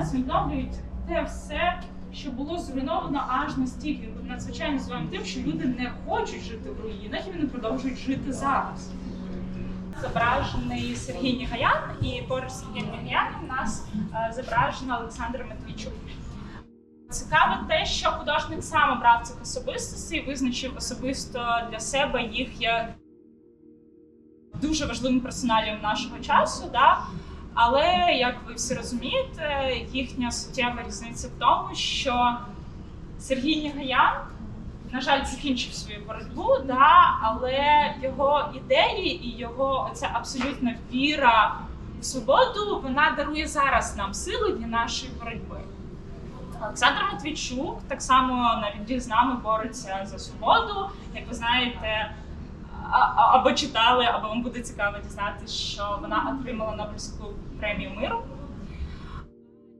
зараз відновлюють те все, що було зруйновано аж настільки. Був надзвичайно званим тим, що люди не хочуть жити в руїнах і вони продовжують жити зараз. Зображений Сергій Нігаян, і поруч з Сергієм Нігаяном нас е, зображена Олександр Матвійчук. Цікаво те, що художник сам обрав цих особистостей, визначив особисто для себе їх як дуже важливим персоналів нашого часу. Да? Але як ви всі розумієте, їхня суттєва різниця в тому, що Сергій Нігаян, на жаль, закінчив свою боротьбу, да? але його ідеї і його оця абсолютна віра в свободу вона дарує зараз нам сили для нашої боротьби. Олександр Матвійчук так само на відділ з нами бореться за свободу. Як ви знаєте, або читали, або вам буде цікаво дізнатися, що вона отримала Нобелівську премію миру.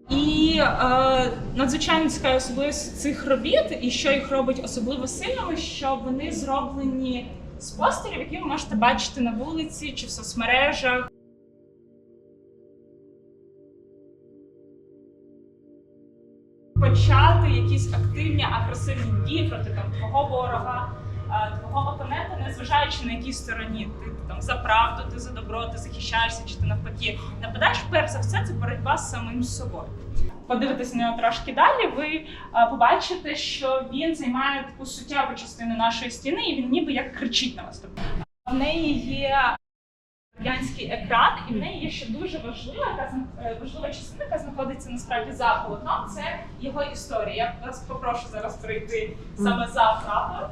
І е, надзвичайно цікава особливість цих робіт, і що їх робить особливо сильними, що вони зроблені з постерів, які ви можете бачити на вулиці чи в соцмережах. почати якісь активні агресивні дії проти там твого ворога, твого опонента, незважаючи на якій стороні ти там за правду, ти за добро, ти захищаєшся, чи ти навпаки нападаєш. Перш за все, це боротьба з самим собою. Подивитися на нього трошки далі, ви побачите, що він займає таку суттєву частину нашої стіни, і він ніби як кричить на вас. Тобто, В неї є радянський екран, і в неї є ще дуже важлива, е, важлива частина, яка знаходиться насправді за полотном. Це його історія. Я вас попрошу зараз прийти саме за прапор.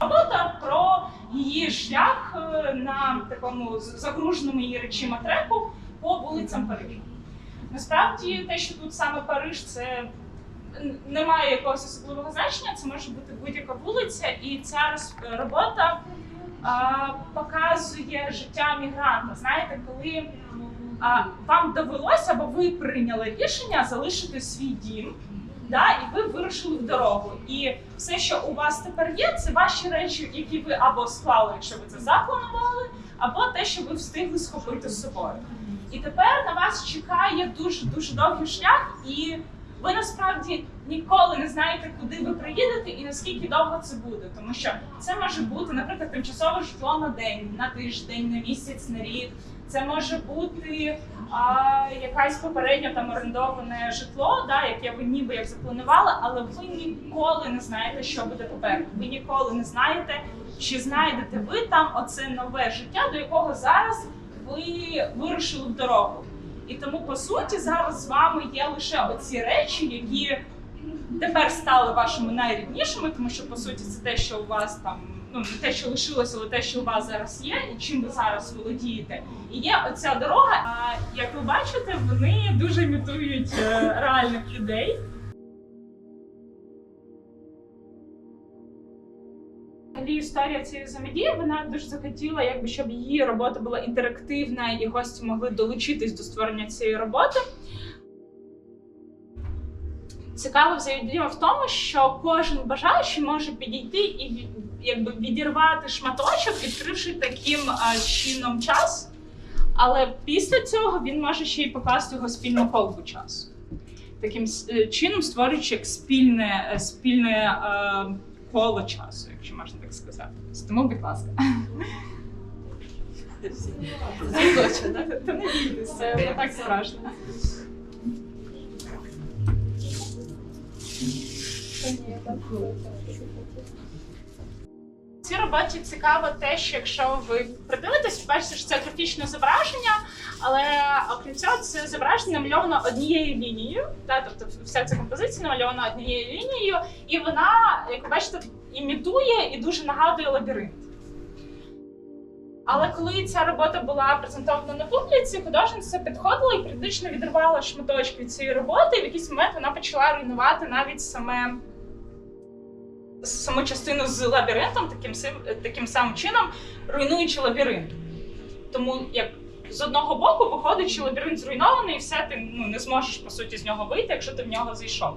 Робота про її шлях е, на такому загруженому її речима треку по вулицям Парижа. Насправді, те, що тут саме Париж, це не має якогось особливого значення. Це може бути будь-яка вулиця, і ця робота а, показує життя мігранта. Знаєте, коли а, вам довелося або ви прийняли рішення залишити свій дім, да, і ви вирушили в дорогу. І все, що у вас тепер є, це ваші речі, які ви або склали, якщо ви це запланували, або те, що ви встигли схопити з собою. І тепер на вас чекає дуже дуже довгий шлях, і ви насправді ніколи не знаєте, куди ви приїдете і наскільки довго це буде. Тому що це може бути, наприклад, тимчасове житло на день, на тиждень, на місяць, на рік. Це може бути а, якась попередньо там орендоване житло, да, яке ви ніби як запланували, але ви ніколи не знаєте, що буде попереду. Ви ніколи не знаєте, чи знайдете ви там оце нове життя, до якого зараз ви вирушили в дорогу. І тому, по суті, зараз з вами є лише оці речі, які тепер стали вашими найріднішими, тому що по суті це те, що у вас там. Ну, не те, що лишилося, але те, що у вас зараз є, і чим ви зараз володієте. І є оця дорога. А як ви бачите, вони дуже імітують е, реальних людей. Взагалі історія цієї взаємодії, вона дуже захотіла, якби щоб її робота була інтерактивна і гості могли долучитись до створення цієї роботи. Цікава взаємодія в тому, що кожен бажаючий може підійти і якби відірвати шматочок, відкривши таким чином час. Але після цього він може ще й покласти його спільну колбу часу. Таким е, чином створюючи як спільне, е, спільне е, коло часу, якщо можна так сказати. Тому, будь ласка. Та так страшно. В цій роботі цікаво те, що якщо ви придивитесь, бачите, що це графічне зображення, але окрім цього, це зображення намальовано однією лінією, та, тобто вся ця композиція намальована однією лінією, і вона, як ви бачите, імітує і дуже нагадує лабіринт. Але коли ця робота була презентована на публіці, художниця підходила і періодично відривала шматочки від цієї роботи, і в якийсь момент вона почала руйнувати навіть саме саму частину з лабіринтом, таким, таким самим чином, руйнуючи лабіринт. Тому як з одного боку виходить, що лабіринт зруйнований, і все ти ну, не зможеш по суті з нього вийти, якщо ти в нього зайшов.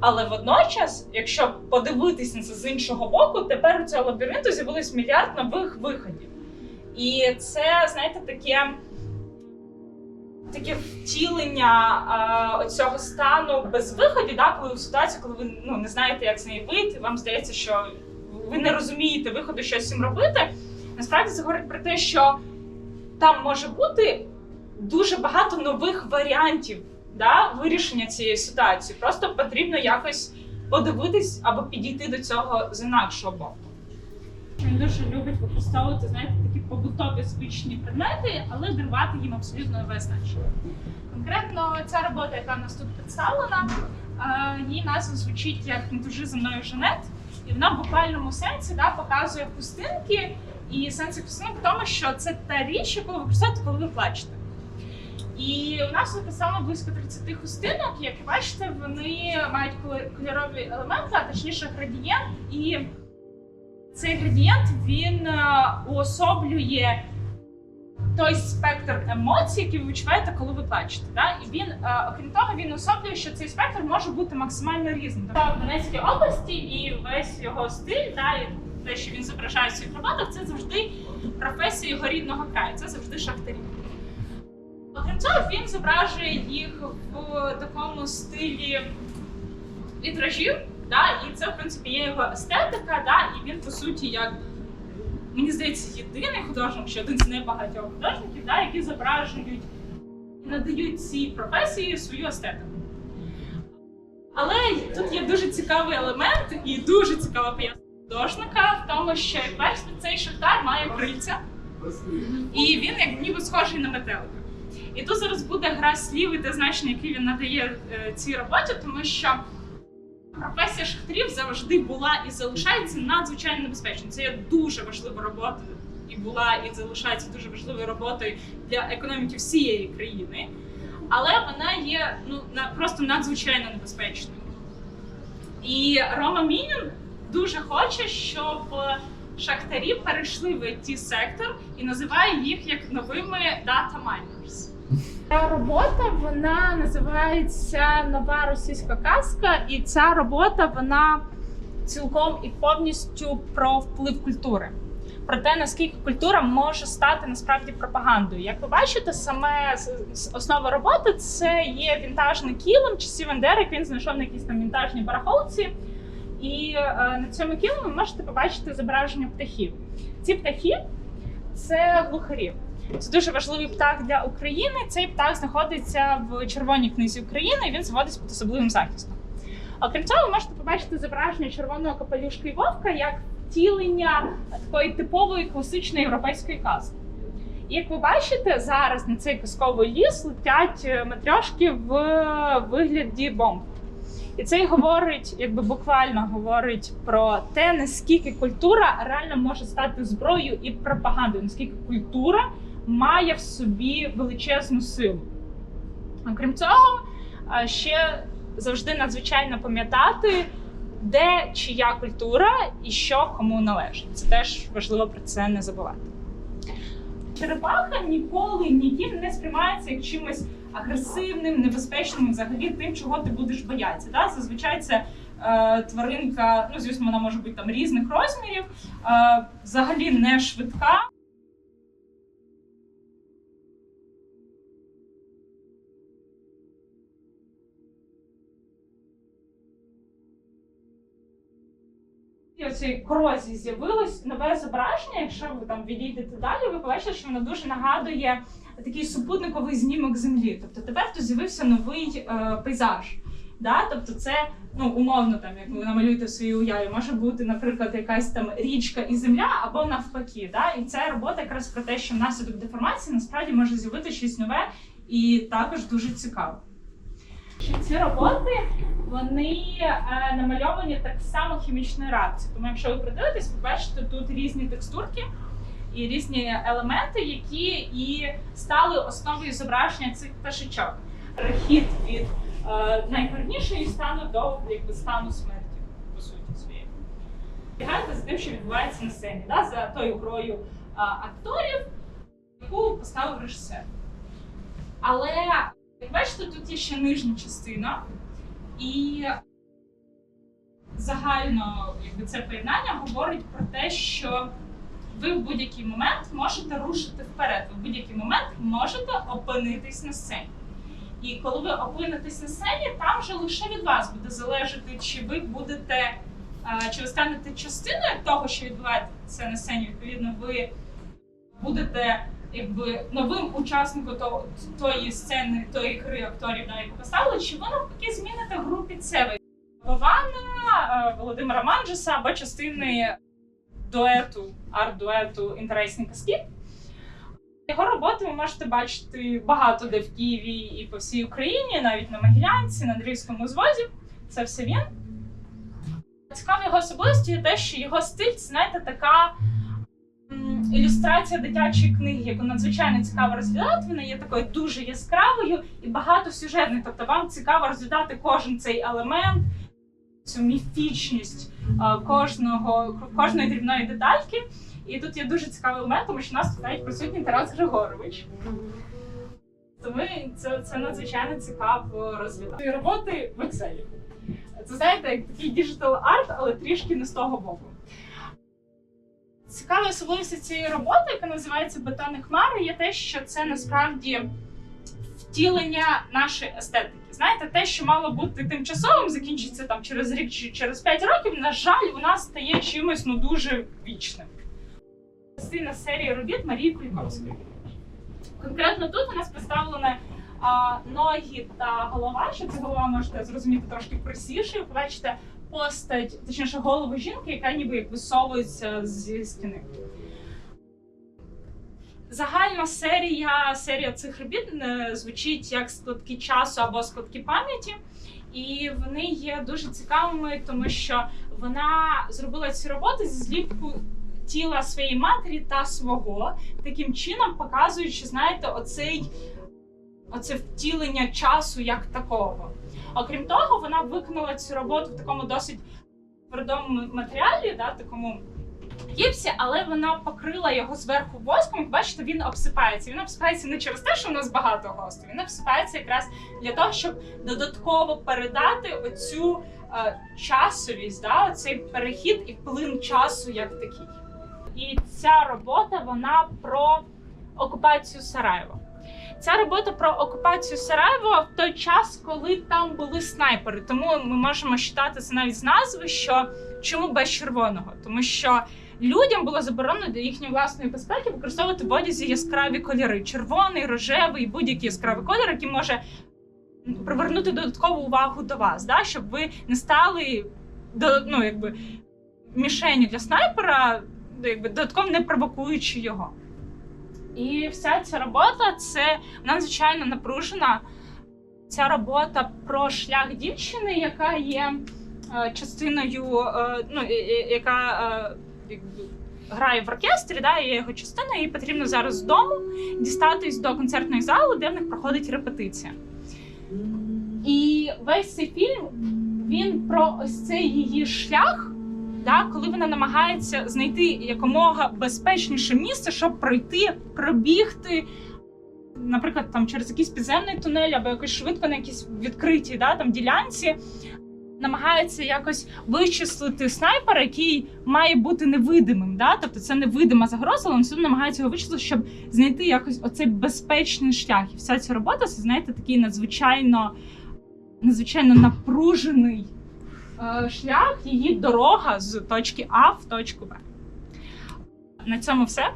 Але водночас, якщо подивитись на це з іншого боку, тепер у цього лабіринту з'явилось мільярд нових виходів. І це, знаєте, таке таке втілення оцього стану без виходу, да, коли в ситуації, коли ви ну, не знаєте, як з неї вийти, вам здається, що ви не розумієте виходу, що з цим робити. Насправді це говорить про те, що там може бути дуже багато нових варіантів да, вирішення цієї ситуації. Просто потрібно якось подивитись або підійти до цього з інакшого боку. Він дуже любить використовувати знаєте, побутові звичні предмети, але дарувати їм абсолютно нове значення. Конкретно ця робота, яка в нас тут представлена, е, її назва звучить як «Не тужи за мною Жанет, і вона в буквальному сенсі да, показує хустинки. І сенс хустинок в тому, що це та річ, яку ви використовуєте, коли ви плачете. І у нас написано близько 30 хустинок. Як бачите, вони мають кольорові елементи, а точніше градієнт. І цей градієнт він е, уособлює той спектр емоцій, які ви відчуваєте, коли ви плачете. Да? І він, е, окрім того, він уособлює, що цей спектр може бути максимально різним. Тобто в Донецькій області і весь його стиль, да, і те, що він зображає в своїх роботах, це завжди професія його рідного краю, це завжди шахтарі. Окрім цього, він зображує їх в такому стилі вітражів, да, і це, в принципі, є його естетика, да, і він, по суті, як мені здається, єдиний художник, чи один з небагатьох художників, да, які зображують і надають цій професії свою естетику. Але тут є дуже цікавий елемент і дуже цікава пояснення художника в тому, що як цей шахтар має крильця, і він як ніби схожий на метелика. І тут зараз буде гра слів і те значення, яке він надає е, цій роботі, тому що професія шахтарів завжди була і залишається надзвичайно небезпечною. Це є дуже важлива робота, і була і залишається дуже важливою роботою для економіки всієї країни. Але вона є ну просто надзвичайно небезпечною. І Рома Мінін дуже хоче, щоб шахтарі перейшли в it сектор і називає їх як новими data miners. Ця робота вона називається Нова російська казка, і ця робота вона цілком і повністю про вплив культури. Про те, наскільки культура може стати насправді пропагандою. Як ви бачите, саме основа роботи це є вінтажний кілем часів Ендерик. Він знайшов на якійсь там вінтажній барахолці. І е, на цьому кілому ви можете побачити зображення птахів. Ці птахи це глухарі. Це дуже важливий птах для України. Цей птах знаходиться в червоній книзі України. і Він зводиться під особливим захистом. Окрім цього, ви можете побачити зображення червоного капелюшка і вовка як втілення такої типової класичної європейської казки. І як ви бачите, зараз на цей казковий ліс летять е, матрьошки в вигляді бомб. І це й говорить, якби буквально говорить про те, наскільки культура реально може стати зброєю і пропагандою, наскільки культура має в собі величезну силу. Окрім цього, ще завжди надзвичайно пам'ятати, де чия культура і що кому належить. Це теж важливо про це не забувати. Черепаха ніколи ніким не сприймається як чимось агресивним, небезпечним, взагалі тим, чого ти будеш боятися. Да? Зазвичай це е, тваринка, ну звісно, вона може бути там різних розмірів, е, взагалі не швидка. І оцій корозії з'явилось нове зображення. Якщо ви там відійдете далі, ви побачите, що воно дуже нагадує такий супутниковий знімок землі. Тобто тепер тут з'явився новий е, пейзаж. Да? Тобто, це ну умовно, там як ви намалюєте в своїй уяві, може бути, наприклад, якась там річка і земля, або навпаки. Да? І ця робота якраз про те, що внаслідок деформації насправді може з'явити щось нове і також дуже цікаво. Що ці роботи вони е, намальовані так само хімічною реакцією. Тому якщо ви придивитесь, ви бачите тут різні текстурки і різні елементи, які і стали основою зображення цих пташечок. Перехід від е, найгарнішої стану до якби, стану смерті, по суті своєї. Спостерігайте за тим, що відбувається на сцені, да, за тою грою а, акторів, яку поставив режисер. Але, як бачите, тут є ще нижня частина, і загально якби, це поєднання говорить про те, що ви в будь-який момент можете рушити вперед. Ви в будь-який момент можете опинитись на сцені. І коли ви опинитесь на сцені, там вже лише від вас буде залежати, чи ви будете, чи ви станете частиною того, що відбувається на сцені. Відповідно, ви будете якби новим учасником того, тої сцени, тої гри акторів, да, яку поставили, чи ви навпаки зміните гру під себе. Вована, е, Володимира Манджеса або частини дуету, арт-дуету Інтересні казки. Його роботи ви можете бачити багато де в Києві і по всій Україні, навіть на Могилянці, на Андрійському звозі. Це все він. Цікаво його особливості є те, що його стиль, знаєте, така ілюстрація дитячої книги, яку надзвичайно цікаво розглядати. Вона є такою дуже яскравою і багатосюжетною. Тобто вам цікаво розглядати кожен цей елемент, цю міфічність е, кожного, кожної дрібної детальки. І тут є дуже цікавий елемент, тому що нас тут навіть присутній Тарас Григорович. Тому це, це надзвичайно цікаво розглядати. Роботи в Excel. Це знаєте, як такий діджитал арт, але трішки не з того боку. Цікава особливість цієї роботи, яка називається Бетонні хмари, є те, що це насправді втілення нашої естетики. Знаєте, те, що мало бути тимчасовим, закінчиться там через рік чи через 5 років, на жаль, у нас стає чимось ну дуже вічним. Частина серії робіт Марії Куліковської. Конкретно тут у нас представлені а, ноги та голова. Що це голова можете зрозуміти трошки простіше. Побачите постать, точніше, голову жінки, яка ніби як висовується зі стіни. Загальна серія, серія цих робіт е, звучить як складки часу або складки пам'яті. І вони є дуже цікавими, тому що вона зробила ці роботи зі зліпку тіла своєї матері та свого, таким чином показуючи, знаєте, оцей оце втілення часу як такого. Окрім того, вона виконала цю роботу в такому досить твердому матеріалі, да, такому гіпсі, але вона покрила його зверху воском. Бачите, він обсипається. Він обсипається не через те, що у нас багато гостей. Він обсипається якраз для того, щоб додатково передати оцю е, часовість, да, оцей перехід і плин часу як такий. І ця робота вона про окупацію Сараєва. Ця робота про окупацію Сараєва в той час, коли там були снайпери. Тому ми можемо вважати це навіть з назви, що чому без червоного? Тому що людям було заборонено для їхньої власної безпеки використовувати в одязі яскраві кольори: червоний, рожевий, будь-який яскравий колір, який може привернути додаткову увагу до вас, да? щоб ви не стали до ну, якби мішенью для снайпера, якби додатково не провокуючи його. І вся ця робота це вона звичайно напружена. Ця робота про шлях дівчини, яка є е, частиною, е, ну, яка е, грає в оркестрі, да, є його частиною, їй потрібно зараз з дому дістатись до концертної зали, де в них проходить репетиція. І весь цей фільм він про ось цей її шлях, да, коли вона намагається знайти якомога безпечніше місце, щоб пройти, пробігти. Наприклад, там через якийсь підземний тунель або якось швидко на якійсь відкритій да, там, ділянці, намагається якось вичислити снайпера, який має бути невидимим. Да? Тобто це невидима загроза, але все намагається його вичислити, щоб знайти якось оцей безпечний шлях. І вся ця робота це знаєте, такий надзвичайно, надзвичайно напружений шлях, її дорога з точки А в точку Б. На цьому все.